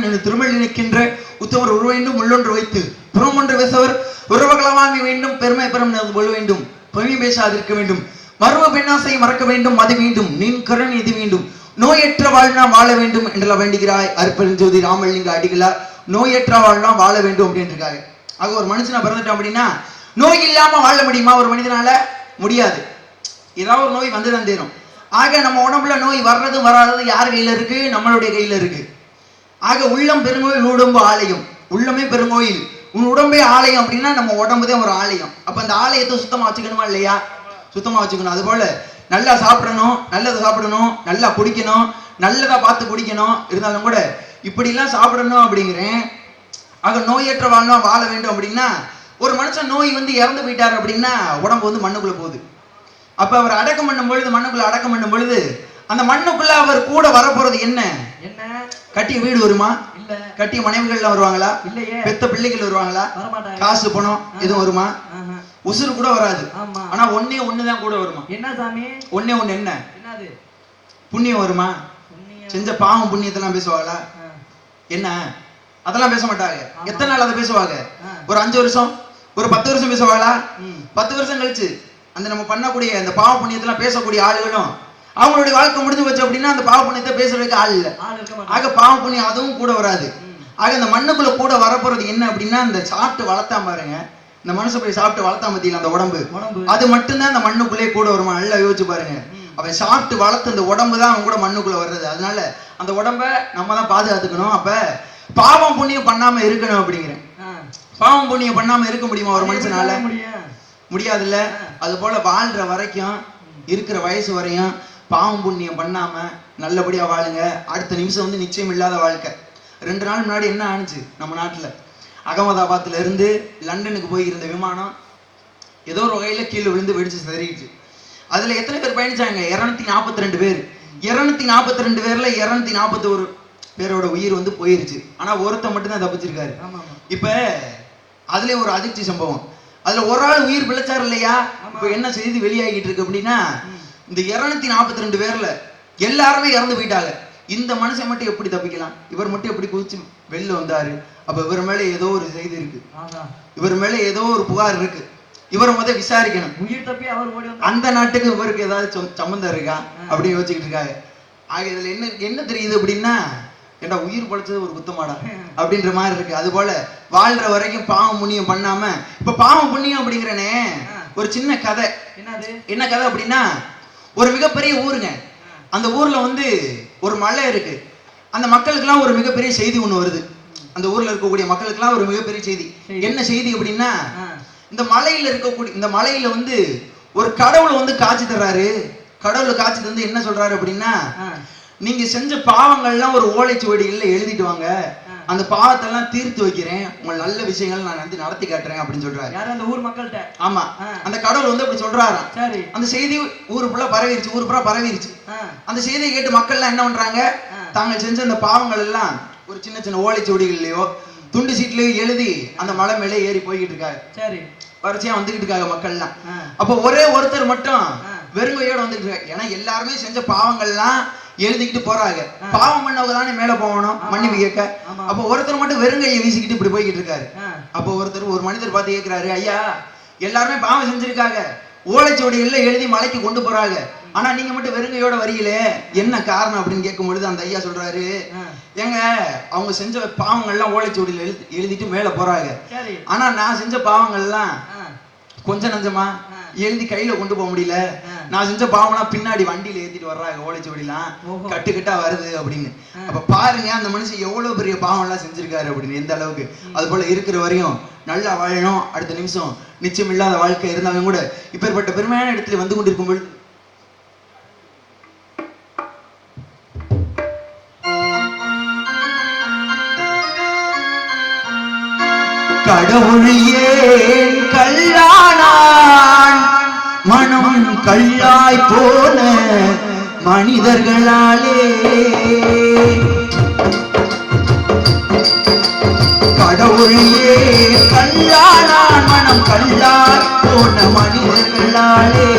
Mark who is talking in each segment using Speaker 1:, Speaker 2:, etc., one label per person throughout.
Speaker 1: என்று திருமணி நிற்கின்ற உத்தவர் உருவ வேண்டும் உள்ளொன்று வைத்து புறம் ஒன்று பேசவர். உறவகளவாமி வேண்டும் பெருமை பெறும் கொள்ள வேண்டும். பொய்மை பேசாதிருக்க வேண்டும். மருவ பெண்ணாசை மறக்க வேண்டும் அது வேண்டும் நின் கருண் இது வேண்டும் நோயற்ற வாழ்னா வாழ வேண்டும் என்றெல்லாம் வேண்டுகிறாய். அற்பெருஞ்சோதி ராமலிங்க அடிகளார் நோயற்ற வாழ்னா வாழ வேண்டும் அப்படின்னு இருக்காங்க ஆக ஒரு மனுஷனா பிறந்துட்டோம் அப்படின்னா நோய் இல்லாம வாழ முடியுமா? ஒரு மனிதனால முடியாது. ஏதாவது ஒரு நோய் வந்து தான் தீரும் ஆக நம்ம உடம்புல நோய் வர்றதும் வராதது யார் கையில இருக்கு? நம்மளுடைய கையில இருக்கு. ஆக உள்ளம் பெருங்கோயில் உடம்பு ஆலயம். உள்ளமே பெருங்கோயில். உன் உடம்பே ஆலயம் அப்படின்னா நம்ம உடம்பு தான் ஒரு ஆலயம். அப்ப அந்த ஆலயத்தை சுத்தமா வச்சுக்கணுமா இல்லையா? சுத்தமா வச்சுக்கணும். அது போல நல்லா சாப்பிடணும் நல்லதை சாப்பிடணும் நல்லா குடிக்கணும் நல்லதா பார்த்து குடிக்கணும். இருந்தாலும் கூட இப்படிலாம் சாப்பிடணும் அப்படிங்கிறேன். ஆக நோயற்ற வாழ்னா வாழ வேண்டும் அப்படின்னா ஒரு மனுஷன் நோய் வந்து இறந்து போயிட்டார் அப்படின்னா உடம்பு வந்து மண்ணுக்குள்ள போகுது. அப்ப அவர் அடக்கம் பண்ணும் பொழுது மண்ணுக்குள்ள அடக்கம் பண்ணும் பொழுது அந்த மண்ணுக்குள்ள அவர் கூட வரப்போறது என்ன?
Speaker 2: என்ன?
Speaker 1: கட்டிய வீடு வருமா?
Speaker 2: இல்ல.
Speaker 1: கட்டிய மனைவிகள்லாம் வருவாங்களா?
Speaker 2: இல்லையே.
Speaker 1: பெத்த பிள்ளைகள் வருவாங்களா? காசு பணம் எதுவும் வருமா. உசுறு கூட வராது. ஆனா ஒண்ணே ஒண்ணுதான் கூட வருமா?
Speaker 2: என்ன சாமி?
Speaker 1: ஒண்ணே ஒண்ணு என்ன?
Speaker 2: என்னது?
Speaker 1: புண்ணியம் வருமா. செஞ்ச பாவம் புண்ணியத்தெல்லாம் பேசுவாங்களா. என்ன? அதெல்லாம் பேச மாட்டாங்க. எத்தனை நாள் அதை பேசுவாங்க. ஒரு அஞ்சு வருஷம்? ஒரு பத்து வருஷம் பேசுவாங்களா. பத்து வருஷம் கழிச்சு. அந்த நம்ம பண்ணக்கூடிய அந்த பாவ புண்ணியத்தெல்லாம் பேசக்கூடிய ஆளுகளும் அவங்களுடைய வாழ்க்கை முடிஞ்சு போச்சு அப்படின்னா அந்த பாவ புண்ணியத்தை பேசுறதுக்கு ஆள் இல்லை. ஆக பாவ புண்ணியம் அதுவும் கூட வராது. ஆக இந்த மண்ணுக்குள்ள கூட வரப்போறது என்ன அப்படின்னா இந்த சாப்பிட்டு வளர்த்தான் பாருங்க. இந்த மனுஷன் போய் சாப்பிட்டு வளர்த்தான் பத்தியில அந்த உடம்பு. அது மட்டும்தான் அந்த மண்ணுக்குள்ளே கூட வருமா? நல்லா யோசிச்சு பாருங்க. அவன் சாப்பிட்டு வளர்த்த அந்த உடம்பு தான் அவன் கூட மண்ணுக்குள்ள வர்றது. அதனால அந்த உடம்ப நம்ம தான் பாதுகாத்துக்கணும். அப்ப பாவம் புண்ணியம் பண்ணாம இருக்கணும் அப்படிங்கிறேன். பாவம் புண்ணியம் பண்ணாம இருக்க முடியுமா ஒரு மனுஷனால? முடியாதுல்ல. அது போல வாழ்ற வரைக்கும் இருக்கிற வயசு வரையும் பாவம் புண்ணியம் பண்ணாம நல்லபடியா வாழுங்க. அடுத்த நிமிஷம் வந்து நிச்சயம் இல்லாத வாழ்க்கை. ரெண்டு நாள் முன்னாடி என்ன ஆணுச்சு நம்ம நாட்டுல? அகமதாபாத்ல இருந்து லண்டனுக்கு போய் இருந்த விமானம் ஏதோ ஒரு வகையில கீழே விழுந்து வெடிச்சு சிதறிடுச்சு. அதுல எத்தனை பேர் பயணிச்சாங்க? இருநூத்தி நாற்பத்தி ரெண்டு பேர். இருநூத்தி நாற்பத்தி ரெண்டு பேர்ல இருநூத்தி நாற்பத்தி ஒரு பேரோட உயிர் வந்து போயிருச்சு. ஆனா ஒருத்தன் மட்டும் தான் தப்பிச்சிருக்காரு. இப்ப அதுல ஒரு அதிர்ச்சி சம்பவம். அதுல ஒரு ஆள் உயிர் பிழைச்சார் இல்லையா. இப்ப என்ன செய்தி வெளியாகிட்டு இருக்கு அப்படின்னா. இந்த இருநூத்தி நாற்பத்தி ரெண்டு பேர்ல எல்லாருமே இறந்து போயிட்டாங்க. இந்த மனுஷன் மட்டும் எப்படி தப்பிக்கலாம்? இவர் மட்டும் எப்படி குதிச்சு வெளில வந்தாரு? அப்ப இவர் மேல ஏதோ ஒரு செய்தி இருக்கு. இவர் மேல ஏதோ ஒரு புகார் இருக்கு. இவரை முத விசாரிக்கணும்.
Speaker 2: உயிர் தப்பி அவர் ஓடி
Speaker 1: அந்த நாட்டுக்கு இவருக்கு ஏதாவது சொ- சம்மந்தம் இருக்கா? அப்படின்னு யோசிச்சுக்கிட்டு இருக்காங்க ஆக இதுல என்ன என்ன தெரியுது அப்படின்னா ஏண்டா உயிர் படைச்சது ஒரு குத்தமாடா? அப்படின்ற மாதிரி இருக்கு. அது போல வாழ்ற வரைக்கும் பாவம் புண்ணியம் பண்ணாம இப்ப பாவம் புண்ணியம் அப்படிங்கிறனே. ஒரு சின்ன கதை.
Speaker 2: என்னது?
Speaker 1: என்ன கதை அப்படின்னா ஒரு மிகப்பெரிய ஊருங்க அந்த ஊர்ல வந்து ஒரு மலை இருக்கு அந்த மக்களுக்கெல்லாம் ஒரு மிகப்பெரிய செய்தி ஒண்ணு வருது அந்த ஊர்ல இருக்கக்கூடிய மக்களுக்கெல்லாம் ஒரு மிகப்பெரிய செய்தி. என்ன செய்தி அப்படின்னா. இந்த மலையில இருக்கக்கூடிய இந்த மலையில வந்து ஒரு கடவுள் வந்து காட்சி தர்றாரு கடவுள் காட்சி தந்து என்ன சொல்றாரு அப்படின்னா. நீங்க செஞ்ச பாவங்கள்லாம் ஒரு ஓலைச்சுவடிகள்ல எழுதிட்டு வாங்க. அந்த பாவத்தெல்லாம் தீர்த்து வைக்கிறேன். உங்க நல்ல விஷயங்கள் நான் வந்து நடத்தி காட்டுறேன் அப்படின்னு சொல்றாரு.
Speaker 2: யாரு அந்த ஊர் மக்கள்கிட்ட?
Speaker 1: ஆமா. அந்த கடவுள் வந்து அப்படி சொல்றாராம்.
Speaker 2: சரி.
Speaker 1: அந்த செய்தி ஊரு ஃபுல்லா பரவிருச்சு ஊரு ஃபுல்லா பரவிருச்சு. அந்த செய்தியை கேட்டு மக்கள் எல்லாம் என்ன பண்றாங்க. தாங்கள் செஞ்ச அந்த பாவங்கள் எல்லாம் ஒரு சின்ன சின்ன ஓலைச்சுவடிகள்லயோ துண்டு சீட்லயோ எழுதி அந்த மலை மேலே ஏறி போய்கிட்டு இருக்காங்க
Speaker 2: சரி.
Speaker 1: வரிசையா வந்துகிட்டு இருக்காங்க மக்கள்லாம்.
Speaker 2: ஆ.
Speaker 1: அப்போ ஒரே ஒருத்தர் மட்டும். வெறுங்கையோட வந்துட்டு இருக்காங்க ஏன்னா எல்லாருமே செஞ்ச பாவங்கள்லாம் எழுதிக்கிட்டு போறாங்க. பாவம் பண்ணவங்க தானே மேல போகணும். மன்னிப்பு கேட்க. அப்போ ஒருத்தர் மட்டும் வெறுங்கையை வீசிக்கிட்டு இப்படி போய்கிட்டு இருக்காரு. அப்போ ஒருத்தர் ஒரு மனிதர் பார்த்து கேட்கிறாரு ஐயா எல்லாருமே பாவம் செஞ்சிருக்காங்க ஓலைச்சுவடிகள்ல எழுதி மலைக்கு கொண்டு போறாங்க ஆனா நீங்க மட்டும் வெறுங்கையோட வரீங்களே என்ன காரணம் அப்படின்னு கேட்கும் பொழுது அந்த ஐயா சொல்றாரு. ஏங்க அவங்க செஞ்ச பாவங்கள்லாம் ஓலைச்சுவடியில எழுதி எழுதிட்டு மேல போறாங்க ஆனா நான் செஞ்ச பாவங்கள்லாம்
Speaker 2: ஆ.
Speaker 1: கொஞ்சம் நஞ்சமா. எழுதி கையில கொண்டு போக முடியல. நான் செஞ்ச பாவம்லாம் பின்னாடி வண்டியில ஏத்திட்டு வர்றாங்க ஓலைச்சுவடிலாம். கட்டு கட்டா வருது அப்படின்னு. அப்ப பாருங்க அந்த மனுஷன் எவ்வளவு பெரிய பாவம் எல்லாம் செஞ்சிருக்காரு அப்படின்னு எந்த அளவுக்கு அது போல இருக்கிற வரையும் நல்லா வாழணும் அடுத்த நிமிஷம் நிச்சயம் இல்லாத வாழ்க்கை இருந்தாலும் கூட இப்பேற்பட்ட பெருமையான இடத்துல வந்து கொண்டிருக்கும் பொழுது கடவுள் ஏன் மனம் கையாய் போன மனிதர்களாலே. கடவுளே ஏன் கல்லானான் மனம் கல்லாய் போன மனிதர்களாலே.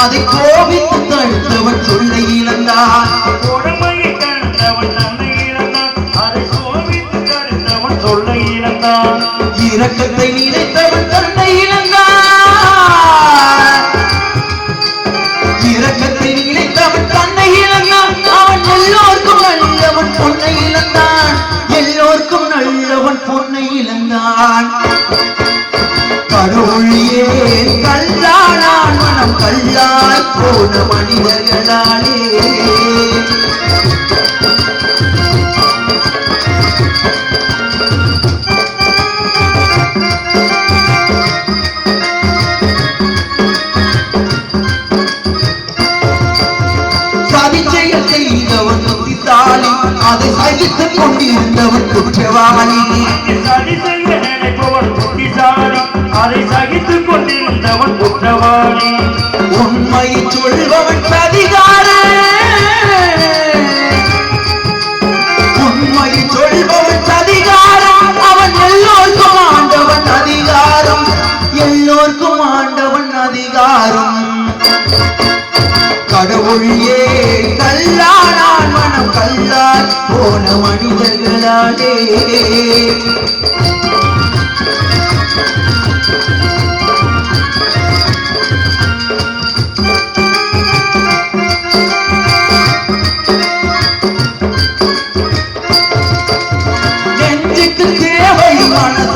Speaker 1: அதை கோபித்து தடுத்தவன் சொல்லை இழந்தான்.
Speaker 3: கொடுமையை கண்டவன் தன்னை இழந்தான். அதை சோபித்து தடுத்தவன் சொல்ல இழந்தான்.
Speaker 1: இரக்கத்தை நினைத்தவன் போன மனிதர்களாலே. அதை சகித்துக் கொண்டிருந்தவன் குற்றவாளி.
Speaker 3: அதை சகித்துக் கொண்டிருந்தவன் குற்றவாளி.
Speaker 1: உண்மை சொல்பவன் அதிகார உண்மை சொல்பவன் அதிகாரம் அவன் எல்லோருக்கும் ஆண்டவன் அதிகாரம். எல்லோருக்கும் ஆண்டவன் அதிகாரம். கடவுளியே கல்லானான்? மனம் கல்லால் போன மனிதர்களாலே.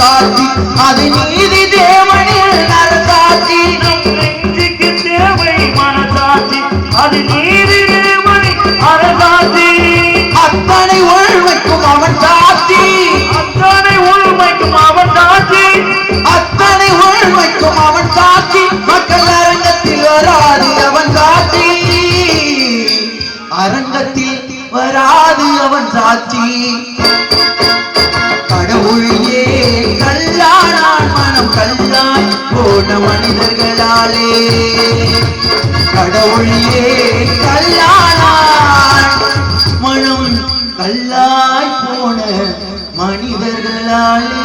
Speaker 1: காட்சி அது நீதி தேவனில் நரசாட்சி
Speaker 3: நம் நெஞ்சுக்கு தேவை மனசாட்சி அது நீதி
Speaker 1: கல்லாய் போன மனிதர்களாலே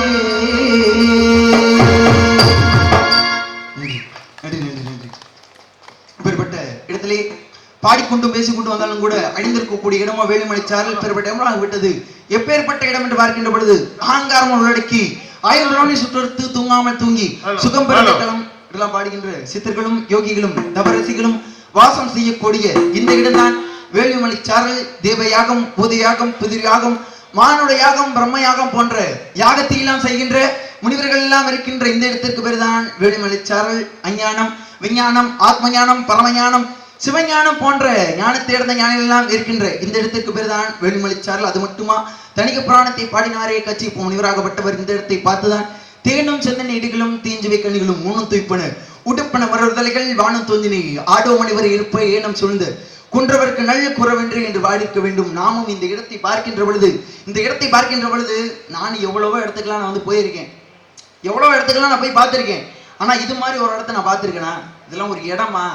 Speaker 1: இடத்திலே பாடிக்கொண்டும் பேசிக்கொண்டு வந்தாலும் கூட அணிந்திருக்கக்கூடிய இடமோ வேலுமலை சாரல் பெறப்பட்ட இடமாக விட்டது எப்பேற்பட்ட இடம் என்று பார்க்கின்ற பொழுது அகங்காரம் உள்ளடக்கி ஆயிரம் ரூபாய் சுற்றறுத்து தூங்காமல் தூங்கி. சுகம் பெற
Speaker 3: Hello.
Speaker 1: களம் எல்லாம் பாடுகின்ற சித்தர்களும் யோகிகளும் தபரசிகளும் வாசம் செய்யக்கூடிய இந்த இடம்தான் வேலுமணி சாரல் தேவ யாகம் பூத யாகம் புதிர் யாகம் மானுட யாகம் பிரம்ம யாகம் போன்ற யாகத்தை எல்லாம் செய்கின்ற முனிவர்கள் எல்லாம் இருக்கின்ற இந்த இடத்திற்கு பேர்தான் வேலுமணி சாரல். அஞ்ஞானம் விஞ்ஞானம் ஆத்ம ஞானம் பரமஞானம் சிவஞானம் போன்ற ஞானத்தை அடைந்த ஞானிகள் எல்லாம் இருக்கின்ற இந்த இடத்திற்கு பேர்தான் வேலுமணி சாரல். அது மட்டுமா? தணிக புராணத்தை பாடினாரே கட்சி முனிவராகப்பட்டவர் இந்த இடத்தை பார்த்துதான். தேனும் செந்தன் இடிகளும் தீஞ்சுவை கண்ணிகளும் மூணும் துய்ப்பன உடுப்பன மறுதலைகள் வானம் தோன்றினை. ஆடோ வரை இருப்ப ஏனம் சூழ்ந்து. குன்றவர்க்கு நல்ல குறவென்று என்று வாடிக்க வேண்டும். நாமும் இந்த இடத்தை பார்க்கின்ற பொழுது இந்த இடத்தை பார்க்கின்ற பொழுது நான் எவ்வளவோ இடத்துக்கெல்லாம் நான் வந்து போயிருக்கேன். எவ்வளவோ இடத்துக்கெல்லாம் நான் போய் பார்த்துருக்கேன். ஆனா இது மாதிரி ஒரு இடத்த நான் பார்த்துருக்கேனா? இதெல்லாம் ஒரு இடமா?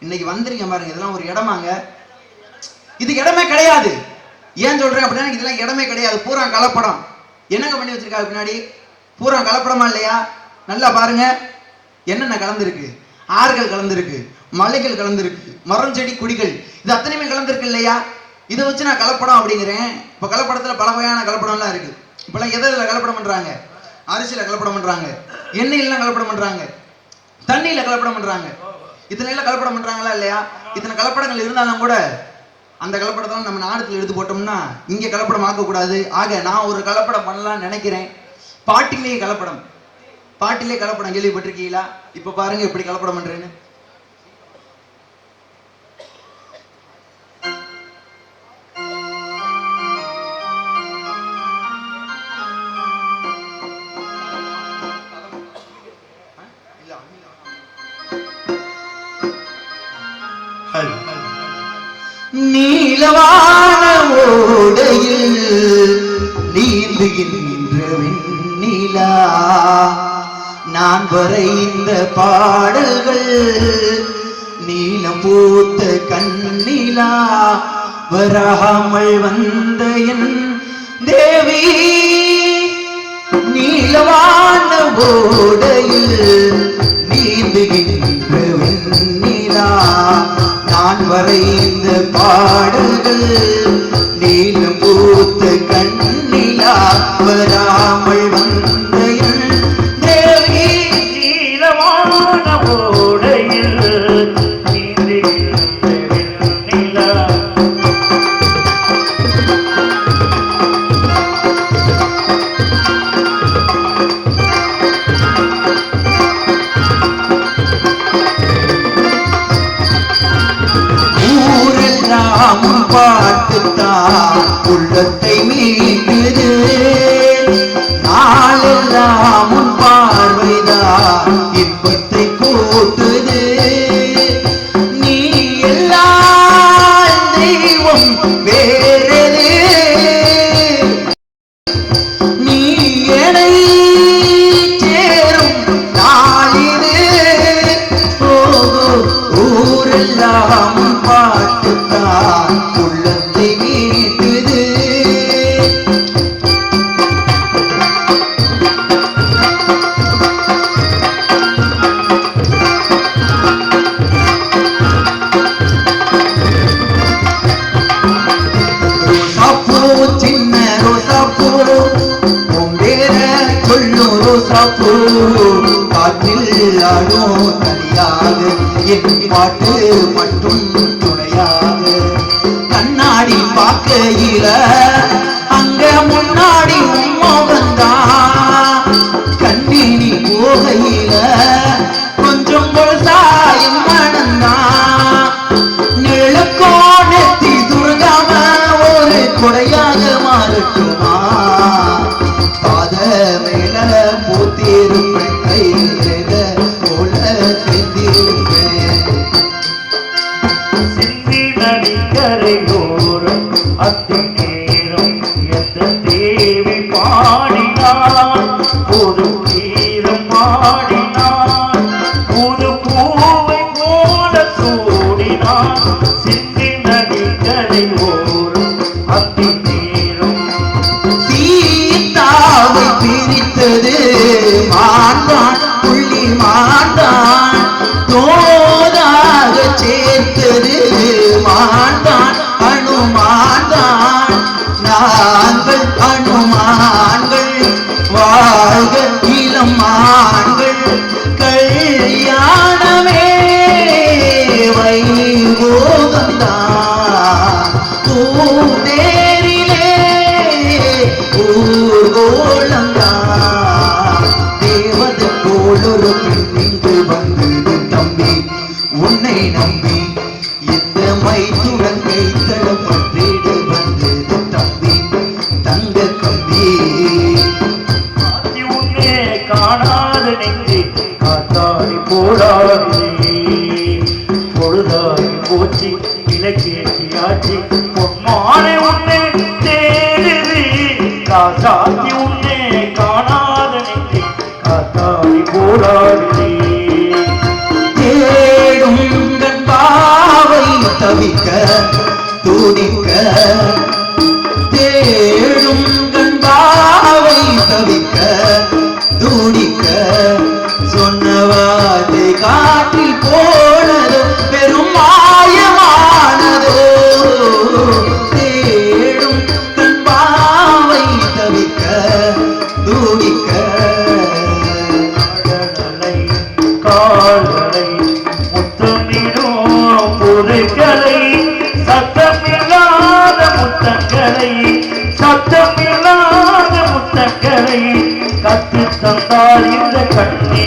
Speaker 1: இன்னைக்கு வந்திருக்கேன் பாருங்க. இதெல்லாம் ஒரு இடமாங்க. இது இடமே கிடையாது. ஏன் சொல்றேன் அப்படின்னா இதெல்லாம் இடமே கிடையாது. பூரா கலப்படம். என்னங்க பண்ணி வச்சிருக்காரு பின்னாடி? பூரா கலப்படமா இல்லையா? நல்லா பாருங்க. என்னென்ன கலந்துருக்கு? ஆறுகள் கலந்துருக்கு மலைகள் கலந்துருக்கு மரம் செடி கொடிகள். இது அத்தனையுமே கலந்துருக்கு இல்லையா? இதை வச்சு நான் கலப்படம் அப்படிங்கிறேன். இப்போ கலப்படத்தில் பல வகையான கலப்படம்லாம் இருக்கு. இப்போலாம் எதை இதில் கலப்படம் பண்ணுறாங்க அரிசியில் கலப்படம் பண்ணுறாங்க எண்ணெயிலாம் கலப்படம் பண்ணுறாங்க தண்ணியில் கலப்படம் பண்ணுறாங்க இத்தனை எல்லாம் கலப்படம் பண்ணுறாங்களா இல்லையா? இத்தனை கலப்படங்கள் இருந்தாலும் கூட அந்த கலப்படத்தை நம்ம நாடத்தில் எடுத்து போட்டோம்னா இங்கே கலப்படம் ஆக்கக்கூடாது. ஆக நான் ஒரு கலப்படம் பண்ணலாம்னு நினைக்கிறேன். பாட்டிலேயே கலப்படம். பாட்டிலே கலப்படம் கேள்விப்பட்டிருக்கீங்களா? இப்ப பாருங்க எப்படி கலப்படம் பண்றேன்னு. நீலவான ஓடையில் நீந்துகின்ற வெண்ணிலா நான் வரைந்த பாடல்கள் நீலம் பூத்த கண்ணிலா வராமல் வந்த என் தேவி. நீலவான ஓடையில் நீந்துகின்ற வெண்ணிலா நான் வரைந்த பாடல்கள் நீலம் பூத்த கண்ணிலா வராமல் வந்த
Speaker 3: yeah, yeah.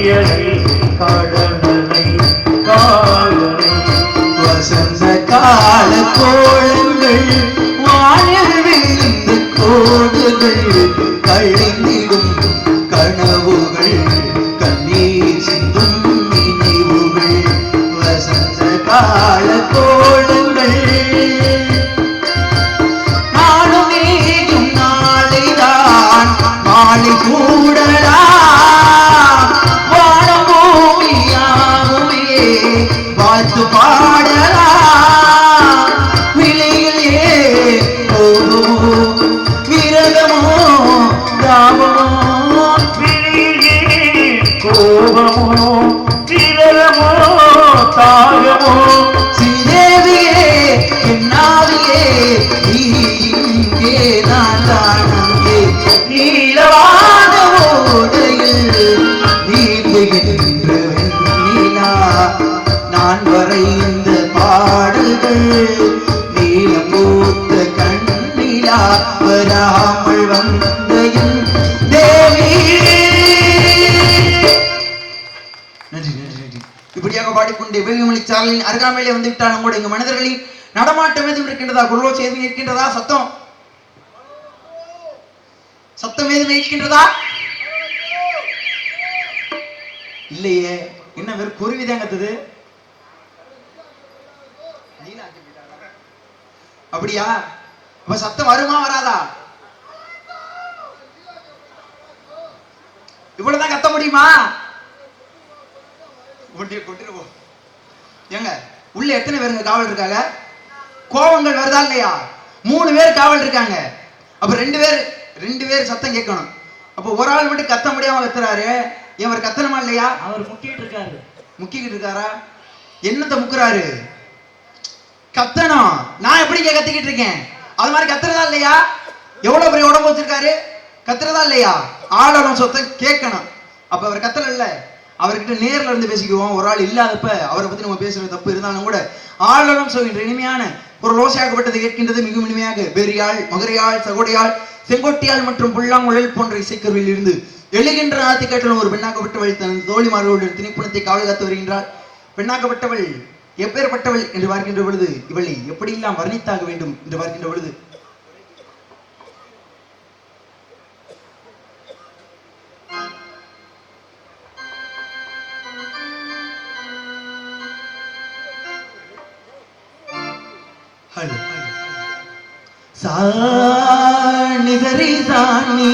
Speaker 3: புயலை கடலனை காலனை
Speaker 1: வசந்த கால கோலங்கள் கோடுகள் கழிந்து ஞாபகமோ ஸ்ரீதேவியே என்னாவியே இங்கே நான் தானங்கே நீளவாத ஓடையில் நீந்துகின்ற நீலா நான் வரைந்த பாடுகள் நீளம் பூத்த கண்ணிலா வராமல் வந்த இப்படியாக பாடிக்கொண்டே சாலையின் அருகாமையிலே வந்து விட்டால் நம்முடைய இங்கு மனிதர்களின் நடமாட்டம் எதுவும் இருக்கின்றதா? குரலோ செய்தி இருக்கின்றதா? சத்தம். சத்தம் எதுவும் இருக்கின்றதா? இல்லையே. என்ன வெறும் குருவி தான் கத்துது அப்படியா? அப்ப சத்தம் வருமா வராதா? இவ்வளவுதான் கத்த முடியுமா? வண்டியை கொண்டுட்டு ஏங்க உள்ள எத்தனை பேருங்க காவல் இருக்காங்க? கோவங்கள் வருதா இல்லையா? மூணு பேர் காவல் இருக்காங்க. அப்ப ரெண்டு பேர் ரெண்டு பேர் சத்தம் கேட்கணும். அப்ப ஒரு ஆள் மட்டும் கத்த முடியாம கத்துறாரு. இவர் கத்தணுமா இல்லையா?
Speaker 2: அவர் முக்கிட்டு இருக்காரு.
Speaker 1: முக்கிக்கிட்டு இருக்காரா? என்னத்த முக்குறாரு? கத்தணும். நான் எப்படி கத்திக்கிட்டு இருக்கேன்? அது மாதிரி கத்துறதா இல்லையா? எவ்வளவு பெரிய உடம்பு வச்சிருக்காரு? கத்துறதா இல்லையா? ஆளணும் சொத்தை கேட்கணும். அப்ப அவர் கத்தல இல்ல. அவர்கிட்ட நேர்ல இருந்து பேசிக்குவோம். ஒரு ஆள் இல்லாதப்ப அவரை பத்தி நம்ம பேசுகிற தப்பு இருந்தாலும் கூட ஆளுநரும் சொல்கின்ற இனிமையான ஒரு ரோசையாகப்பட்டது கேட்கின்றது மிகவும் இனிமையாக. பெரியாள் மகரியாள் சகோடையாள் செங்கோட்டியால் மற்றும் புல்லாங்குழல் போன்ற இசைக்கருவில் இருந்து எழுகின்ற ஆத்திக்காட்டிலும் ஒரு பெண்ணாக்கப்பட்டவள் தன் தோழிமார்களுடைய திணிப்புணத்தை காவல் காத்து வருகின்றாள். பெண்ணாக்கப்பட்டவள் எப்பேற்பட்டவள் என்று பார்க்கின்ற பொழுது இவளை எப்படியெல்லாம் வர்ணித்தாக வேண்டும் என்று பார்க்கின்ற பொழுது ಹಣು ಸಾ ನಿಗರಿ ಸಾಣಿ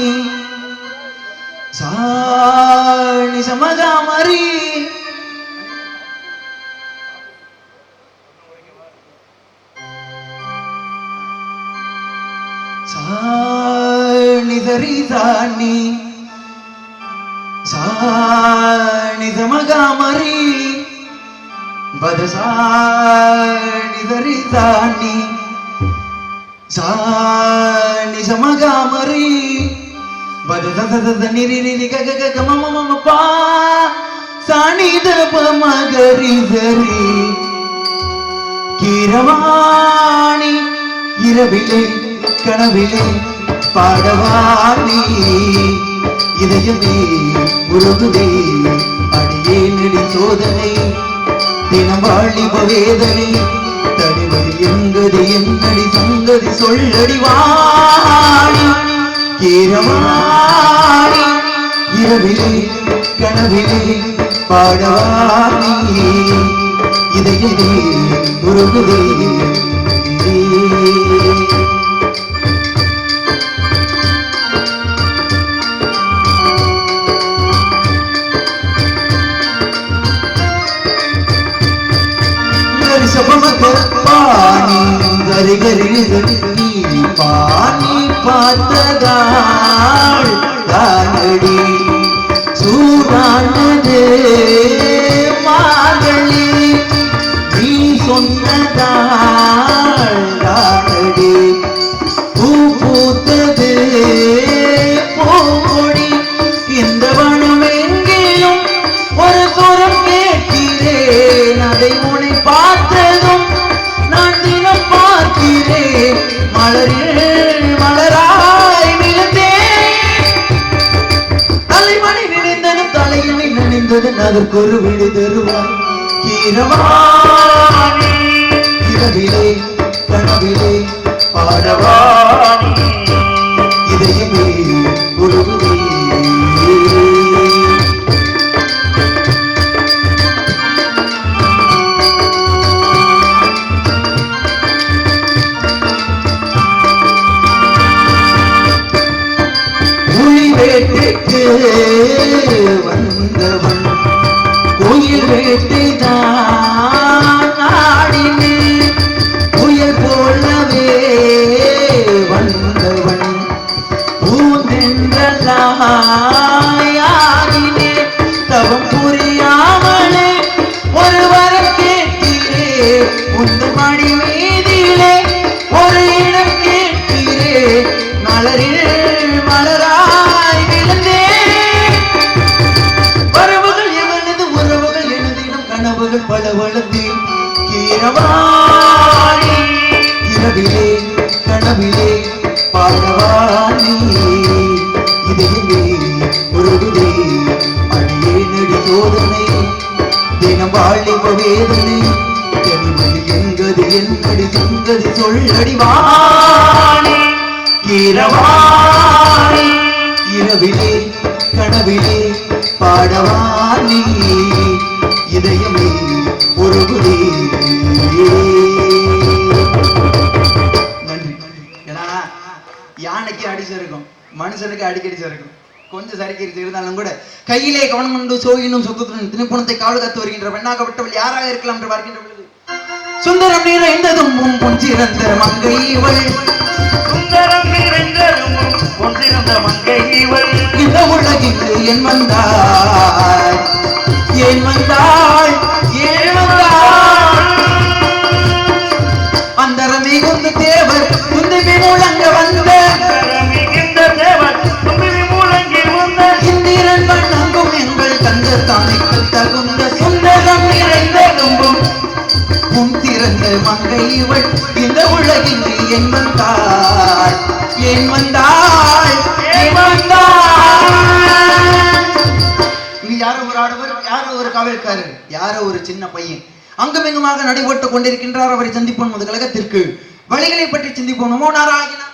Speaker 1: ಸಾಣಿ ಸಮಗ ಮರಿ. ಸಾಣಿದರಿ ಸಾಣಿ ಸಾಣಿದ ಮಗ ಮರಿ. பதசாணி சரி சாணி சாணி சமகாமரி பதத நிரி நிரி கக கக மம மம பா சாணி தப மகரி சரி கீரவாணி இரவிலே கனவிலே பாடவாணி. இதயமே உருகுதே அடியே நெடி சோதனை. தினம் வாழிப வேதனை தடிவது எங்கது என்னடி சங்கதி சொல்லடி வாணி கீரவாணி இரவிலே கனவிலே பாடவாணி இதயமே உருகுதே திருத்தி பாணி பார்த்ததாள் காலடி சூடாண்டதே நினைந்தது அதற்கு ஒரு விடு தருவாய். கீரவாணி இரவிலே கனவிலே பாடவாணி. வேதனை என்பது எங்கது என்பது எங்கது சொல்லடிவானே. வாணி இரவிலே கனவிலே பாடவாணி இதயமே ஒரு குடி யானைக்கு அடிச்சிருக்கும். மனுஷனுக்கு அடிக்கடி இருக்கும் கொஞ்சம் சரிக்கரிச்சு இருந்தாலும் கூட கையிலே கவனம் கொண்டு சோயினும் சொத்துடன் திணிப்புணத்தை காவல் காத்து வருகின்ற பெண்ணாகப்பட்டவள் யாராக இருக்கலாம் என்று பார்க்கின்ற பொழுது சுந்தரம் நிறைந்ததும் உன் பொஞ்சிறந்த மங்கை இவள்.
Speaker 3: சுந்தரம் நிறைந்ததும் ஒன்றிருந்த மங்கை இவள்.
Speaker 1: இந்த உலகிற்கு என் வந்தாள் ஏன் வந்தாள் தகுந்த சுந்தரம் நிறைந்த நம்பும் உன் திறந்த மங்கை இவள் இந்த உலகில் என் வந்தாள். என் வந்தாள்? யாரோ ஒரு ஆடவர் யாரோ ஒரு காவல்காரர் யாரோ ஒரு சின்ன பையன் அங்குமிங்குமாக நடைபெற்றுக் கொண்டிருக்கின்றார் அவரை சந்திப்போம் முது கழகத்திற்கு வழிகளை பற்றி சிந்திப்போம். நமோ நாராயணா.